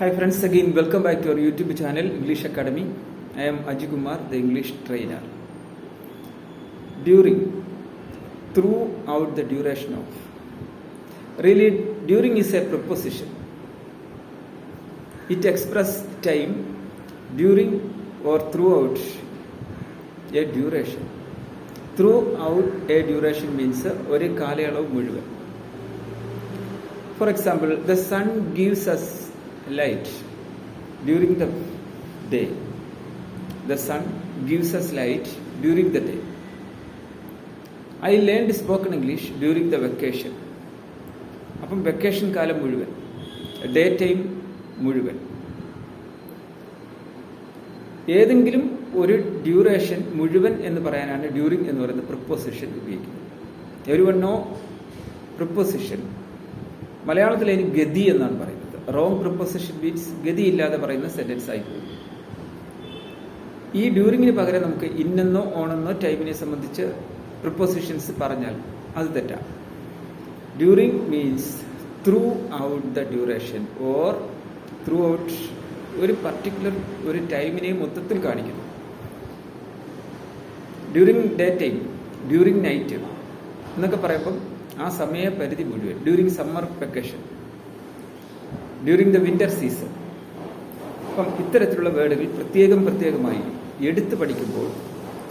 Hi friends, again welcome back to our YouTube channel English Academy. I am Aji Kumar, the English trainer. During, throughout the duration of. Really, during is a preposition. It expresses time during or throughout a duration. Throughout a duration means ഒരു കാലയളവ് മുഴുവൻ for example the sun gives us Light during the day. The sun gives us light during the day. I learned spoken English during the vacation. അപ്പം vacation കാലം മുഴുവൻ day time മുഴുവൻ ഏതെങ്കിലും ഒരു duration മുഴുവൻ എന്ന് പറയാനാണ് ഡ്യൂറിങ് എന്ന് പറയുന്ന പ്രിപ്പോസിഷൻ ഉപയോഗിക്കുന്നത് എവരി വൺ നോ പ്രിപ്പോസിഷൻ മലയാളത്തിൽ അതിന് ഗതി എന്നാണ് പറയുന്നത് റോങ് പ്രിപ്പോസിഷൻ മീൻസ് ഗതിയില്ലാതെ പറയുന്ന സെന്റൻസ് ആയി പോകും ഈ ഡ്യൂറിങ്ങിന് പകരം നമുക്ക് ഇന്നെന്നോ ഓണെന്നോ ടൈമിനെ സംബന്ധിച്ച് പ്രിപ്പോസിഷൻസ് പറഞ്ഞാൽ അത് തെറ്റാം. During means throughout the duration or throughout ഒരു പർട്ടിക്കുലർ ഒരു ടൈമിനെ മൊത്തത്തിൽ കാണിക്കുന്നു. During day time during night എന്നൊക്കെ പറയുമ്പം ആ സമയപരിധി മുഴുവൻ during summer vacation during the winter season അപ്പം ഇത്തരത്തിലുള്ള വേർഡുകൾ പ്രത്യേകം പ്രത്യേകമായി എടുത്തു പഠിക്കുമ്പോൾ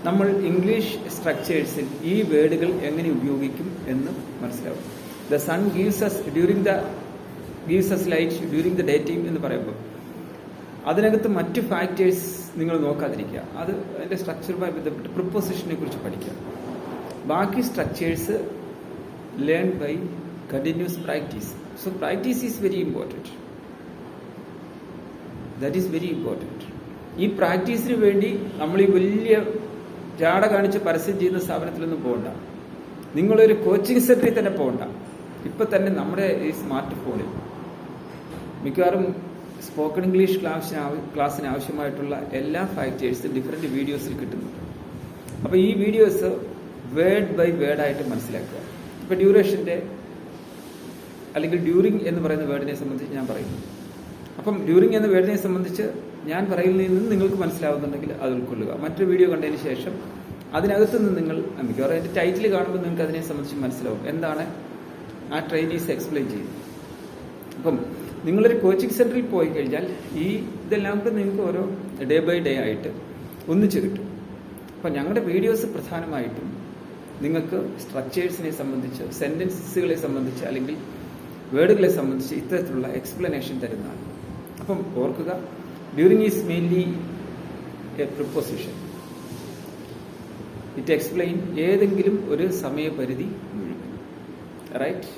നമ്മൾ ഇംഗ്ലീഷ് സ്ട്രക്ചേഴ്സിൽ ഈ വേർഡുകൾ എങ്ങനെ ഉപയോഗിക്കും എന്ന് മനസ്സിലാവും. The sun gives us during the gives us light during the day time എന്ന് പറയുമ്പോൾ അതിനകത്ത് മറ്റ് ഫാക്ടേഴ്സ് നിങ്ങൾ നോക്കാതിരിക്കുക. അത് അതിന്റെ സ്ട്രക്ചറുമായി ബന്ധപ്പെട്ട് പ്രിപ്പോസിഷനെ കുറിച്ച് പഠിക്കുക. ബാക്കി structures learn by continuous practice so practice is very important that is very important ഈ പ്രാക്ടീസിന് വേണ്ടി നമ്മൾ ഈ വലിയ ജാട കാണിച്ച് പരസ്യം ചെയ്യുന്ന സ്ഥാപനത്തിലൊന്നും പോകണ്ട നിങ്ങളൊരു കോച്ചിങ് സെന്ററിൽ തന്നെ പോകണ്ട ഇപ്പം തന്നെ നമ്മുടെ ഈ സ്മാർട്ട് ഫോണിൽ മിക്കവാറും സ്പോക്കൺ ഇംഗ്ലീഷ് ക്ലാസ്സിന് ക്ലാസ്സിന് ആവശ്യമായിട്ടുള്ള എല്ലാ ഫാക്ടേഴ്സും ഡിഫറെന്റ് വീഡിയോസിൽ കിട്ടുന്നുണ്ട്. അപ്പോൾ ഈ വീഡിയോസ് വേർഡ് ബൈ വേർഡായിട്ട് മനസ്സിലാക്കുക. ഇപ്പോൾ ഡ്യൂറേഷന്റെ അല്ലെങ്കിൽ ഡ്യൂറിങ് എന്ന് പറയുന്ന വേർഡിനെ സംബന്ധിച്ച് ഞാൻ പറയുന്നു അപ്പം ഡ്യൂറിങ് എന്ന വേർഡിനെ സംബന്ധിച്ച് ഞാൻ പറയുന്നതിൽ നിന്ന് നിങ്ങൾക്ക് മനസ്സിലാവുന്നുണ്ടെങ്കിൽ അത് ഉൾക്കൊള്ളുക. മറ്റൊരു വീഡിയോ കണ്ടതിന് ശേഷം അതിനകത്ത് നിന്ന് നിങ്ങൾ മിക്കവാറും അതിന്റെ ടൈറ്റിൽ കാണുമ്പോൾ നിങ്ങൾക്ക് അതിനെ സംബന്ധിച്ച് മനസ്സിലാവും. എന്താണ്? ആ ട്രെയിനീസ് എക്സ്പ്ലെയിൻ ചെയ്യുന്നത് അപ്പം നിങ്ങളൊരു കോച്ചിങ് സെന്ററിൽ പോയി കഴിഞ്ഞാൽ ഈ ഇതെല്ലാം കൂടെ നിങ്ങൾക്ക് ഓരോ ഡേ ബൈ ഡേ ആയിട്ട് ഒന്നിച്ച് കിട്ടും. അപ്പം ഞങ്ങളുടെ വീഡിയോസ് പ്രധാനമായിട്ടും നിങ്ങൾക്ക് സ്ട്രക്ചേഴ്സിനെ സംബന്ധിച്ച് സെന്റൻസുകളെ സംബന്ധിച്ച് അല്ലെങ്കിൽ വേർഡുകളെ സംബന്ധിച്ച് ഇത്തരത്തിലുള്ള എക്സ്പ്ലനേഷൻ തരുന്നതാണ്. അപ്പം ഓർക്കുക during is mainly a preposition it explain ഏതെങ്കിലും ഒരു സമയപരിധി മുഴുവൻ റൈറ്റ്